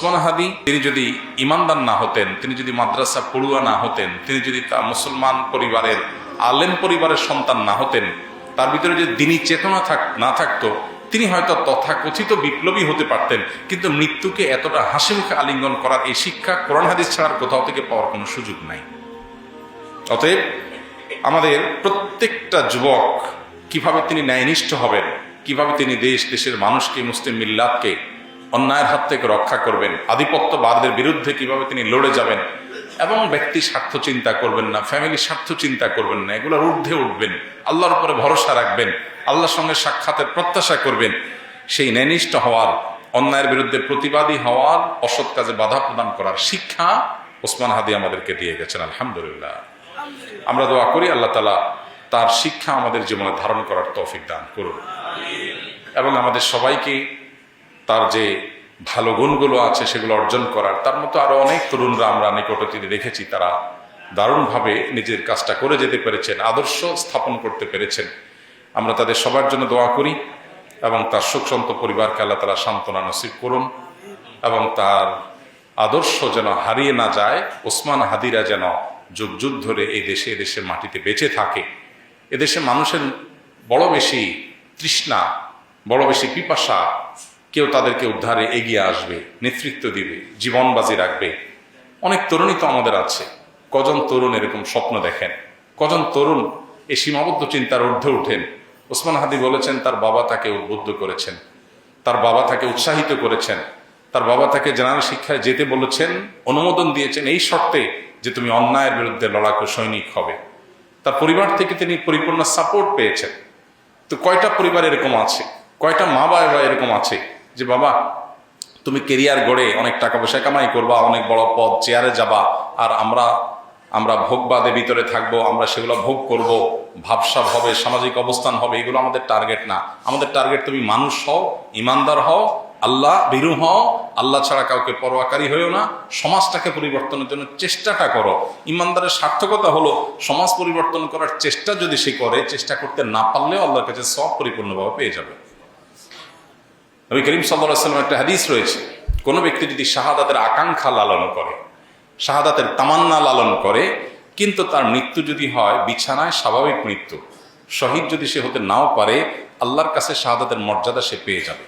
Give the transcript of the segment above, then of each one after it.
ওসমান হাদি, তিনি যদি ইমানদার না হতেন, তিনি যদি মাদ্রাসা পড়ুয়া না হতেন, তিনি যদি তা মুসলমান পরিবারের আলেম পরিবারের সন্তান না হতেন, তার ভিতরে যদি দিনই চেতনা থাক, না থাকতো, তিনি হয়তো তথাকথিত বিপ্লবী হতে পারতেন, কিন্তু মৃত্যুকে এতটা হাসি মুখে আলিঙ্গন করার এই শিক্ষা কোরআন হাদিস ছাড়ার কোথাও থেকে পাওয়ার কোনো সুযোগ নাই। অতএব আমাদের প্রত্যেকটা যুবক কীভাবে তিনি ন্যায়নিষ্ঠ হবেন, কীভাবে তিনি দেশ, দেশের মানুষকে, মুসলিম মিল্লাতকে অন্যায়ের হাত থেকে রক্ষা করবেন, আধিপত্যবাদের বিরুদ্ধে কীভাবে তিনি লড়ে যাবেন এবং ব্যক্তি স্বার্থ চিন্তা করবেন না ফ্যামিলি স্বার্থ চিন্তা করবেন না, এগুলোর ঊর্ধ্বে উঠবেন, আল্লাহর উপরে ভরসা রাখবেন, আল্লাহর সঙ্গে সাক্ষাতের প্রত্যাশা করবেন, সেই ন্যায়নিষ্ঠ হওয়ার, অন্যায়ের বিরুদ্ধে প্রতিবাদী হওয়ার অসৎ কাজে বাধা প্রদান করার শিক্ষা ওসমান হাদি আমাদেরকে দিয়ে গেছেন, আলহামদুলিল্লাহ। আমরা দোয়া করি আল্লাহ তালা তার শিক্ষা আমাদের জীবনে ধারণ করার তৌফিক দান করুন। এবং আমাদের সবাইকে তার যে ভালো গুণগুলো আছে সেগুলো অর্জন করার, তার মতো আরও অনেক তরুণরা আমরা নিকটতীতে দেখেছি, তারা দারুণভাবে নিজের কাজটা করে যেতে পেরেছেন, আদর্শ স্থাপন করতে পেরেছেন। আমরা তাদের সবার জন্য দোয়া করি এবং তার সুখসন্ত পরিবারকে আল্লাহ তালা সান্ত্বনা নসিব করুন এবং তার আদর্শ যেন হারিয়ে না যায়, ওসমান হাদিরা যেন যুগ যুগ ধরে এই দেশে এদেশের মাটিতে বেঁচে থাকে। এদেশে মানুষের বড় বেশি তৃষ্ণা, বড় বেশি পিপাসা কেউ তাদেরকে উদ্ধারে এগিয়ে আসবে, নেতৃত্ব দিবে জীবন বাজি রাখবে। অনেক তরুণী তো আমাদের আছে। কজন তরুণ এরকম স্বপ্ন দেখেন? কজন তরুণ এই সীমাবদ্ধ চিন্তার ঊর্ধ্বে উঠেন ওসমান হাদি বলেছেন, তার বাবা তাকে উদ্বুদ্ধ করেছেন। তার বাবা তাকে উৎসাহিত করেছেন। তার বাবা তাকে জেনারেল শিক্ষায় যেতে বলেছেন, অনুমোদন দিয়েছেন এই শর্তে যে তুমি অন্যায়ের বিরুদ্ধে লড়াকু সৈনিক হবে। তার পরিবার থেকে তিনি পরিপূর্ণ সাপোর্ট পেয়েছেন। তো কয়টা পরিবার এরকম আছে? কয়টা মা বাবা এরকম আছে? যে বাবা, তুমি কেরিয়ার গড়ে অনেক টাকা পয়সা কামাই করবা, অনেক বড় পদ চেয়ারে যাবা, আর আমরা আমরা ভোগবাদে ভিতরে থাকব, আমরা সেগুলো ভোগ করব, ভাবসাব হবে, সামাজিক অবস্থান হবে, এগুলো আমাদের টার্গেট না। আমাদের টার্গেট তুমি মানুষ হও, ইমানদার হও, আল্লাহ বিরু হও, আল্লাহ ছাড়া কাউকে পরোয়াকারী হয়েও না, সমাজটাকে পরিবর্তনের জন্য চেষ্টাটা করো। ইমানদারের সার্থকতা হলো সমাজ পরিবর্তন করার চেষ্টা যদি সে করে, চেষ্টা করতে না পারলেও আল্লাহর কাছে সব পরিপূর্ণভাবে পেয়ে যাবে। নবী করিম সাল্লাম একটা হাদিস রয়েছে। কোনো ব্যক্তি যদি শাহাদাতের আকাঙ্ক্ষা লালন করে, শাহাদাতের তামান্না লালন করে, কিন্তু তার মৃত্যু যদি হয়, বিছানায় স্বাভাবিক মৃত্যু, শহীদ যদি সে হতে নাও পারে, আল্লাহর কাছে শাহাদাতের মর্যাদা সে পেয়ে যাবে।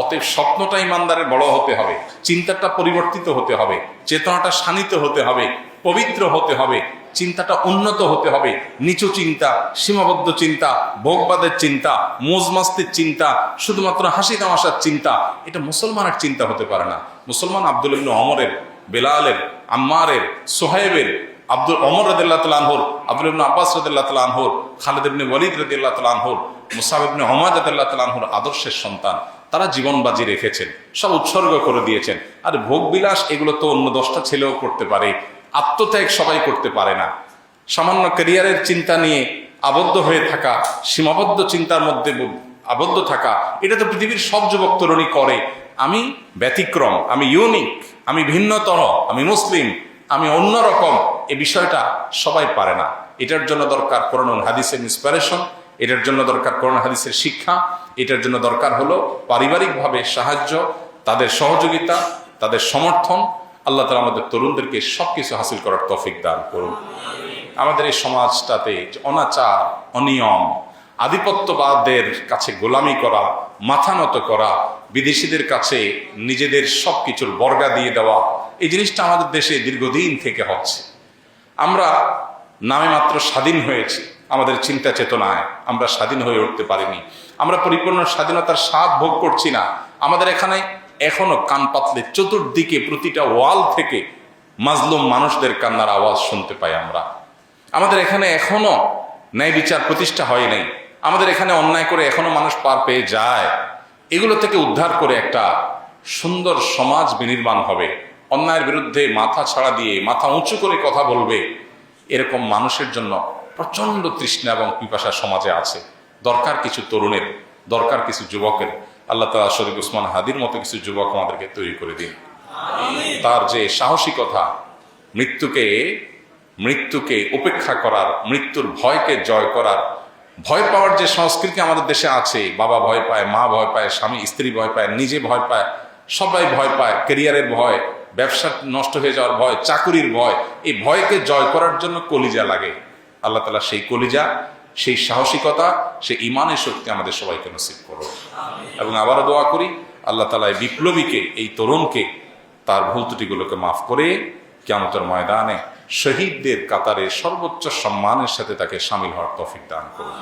অতএব স্বপ্নটা ইমানদারের বড় হতে হবে, চিন্তাটা পরিবর্তিত হতে হবে, চেতনাটা শানিত হতে হবে, পবিত্র হতে হবে চিন্তাটা উন্নত হতে হবে। নিচু চিন্তা, সীমাবদ্ধ চিন্তা, ভোগবাদের চিন্তা, মোজমাস্তির চিন্তা, শুধুমাত্র হাসি তামাশার চিন্তা, এটা মুসলমানের চিন্তা হতে পারে না। মুসলমান আব্দুল ইবনে অমরের বেলালের, আম্মারের সোহেবের আব্দুল অমর রদুল্লাহ তালানহর আব্দুল ইবনে আব্বাস রদুল্লাহ তালানহর খালেদ ইবনে ওয়ালিদ রদুল্লাহ তালানহর মুসাব ইবনে রদুল্লাহ তালানহর আদর্শের সন্তান। তারা জীবন বাজি রেখেছেন, সব উৎসর্গ করে দিয়েছেন। আর ভোগ বিলাস এগুলো তো অন্য দশটা ছেলেও করতে পারে। আত্মত্যাগ সবাই করতে পারে না। সামান্য ক্যারিয়ারের চিন্তা নিয়ে আবদ্ধ হয়ে থাকা, সীমাবদ্ধ চিন্তার মধ্যে আবদ্ধ থাকা, এটা তো পৃথিবীর সব যুবক তরুণী করে। আমি ব্যতিক্রম, আমি ইউনিক আমি ভিন্নতর, আমি মুসলিম, আমি অন্যরকম এই বিষয়টা সবাই পারে না। এটার জন্য দরকার করোনা হাদিসের ইন্সপিরেশন এটার জন্য দরকার করোনা হাদিসের শিক্ষা, এটার জন্য দরকার হলো পারিবারিকভাবে সাহায্য, তাদের সহযোগিতা, তাদের সমর্থন আল্লাহ তালা আমাদের তরুণদেরকে সবকিছু হাসিল করার তফিক দান করুন। আমাদের এই সমাজটাতে অনাচার, অনিয়ম, আধিপত্যবাদের কাছে গোলামি করা, মাথা নত করা, বিদেশিদের কাছে নিজেদের সব কিছুর বর্গা দিয়ে দেওয়া, এই জিনিসটা আমাদের দেশে দীর্ঘদিন থেকে হচ্ছে। আমরা নামে মাত্র স্বাধীন হয়েছি, আমাদের চিন্তা চেতনায় আমরা স্বাধীন হয়ে উঠতে পারিনি। আমরা পরিপূর্ণ স্বাধীনতার স্বাদ ভোগ করছি না। আমাদের এখানে এখনও কান পাতলে চতুর্দিকে প্রতিটা ওয়াল থেকে মাজলুম মানুষদের কান্নার আওয়াজ শুনতে পাই আমরা। আমাদের এখানে এখনও ন্যায় বিচার প্রতিষ্ঠা হয় নাই। আমাদের এখানে অন্যায় করে এখনও মানুষ পার পেয়ে যায়। এগুলো থেকে উদ্ধার করে একটা সুন্দর সমাজ বিনির্মাণ হবে। অন্যায়ের বিরুদ্ধে মাথা ছাড়া দিয়ে, মাথা উঁচু করে কথা বলবে, এরকম মানুষের জন্য প্রচণ্ড তৃষ্ণা এবং পিপাসা সমাজে আছে। দরকার কিছু তরুণের, দরকার কিছু যুবকের। আল্লাহ তালা শরীফ উসমান হাদির মতো কিছু যুবক আমাদেরকে তৈরি করে দিন। তার যে সাহসিকতা, মৃত্যুকে মৃত্যুকে উপেক্ষা করার, মৃত্যুর ভয়কে জয় করার, ভয় পাওয়ার যে সংস্কৃতি আমাদের দেশে আছে, বাবা ভয় পায়, মা ভয় পায়, স্বামী, স্ত্রী ভয় পায়, নিজে ভয় পায়, সবাই ভয় পায় কেরিয়ারের ভয়, ব্যবসা নষ্ট হয়ে যাওয়ার ভয়, চাকুরির ভয়, এই ভয়কে জয় করার জন্য কলিজা লাগে। আল্লাহ তালা সেই কলিজা সেই সাহসিকতা, সেই ইমানের শক্তি আমাদের সবাইকে নসিব করো এবং আবারও দোয়া করি, আল্লাহ তালা বিপ্লবীকে, এই তরুণকে তার ভুল ত্রুটিগুলোকে মাফ করে কেমতের ময়দানে শহীদদের কাতারে সর্বোচ্চ সম্মানের সাথে তাকে সামিল হওয়ার তফিক দান করুন।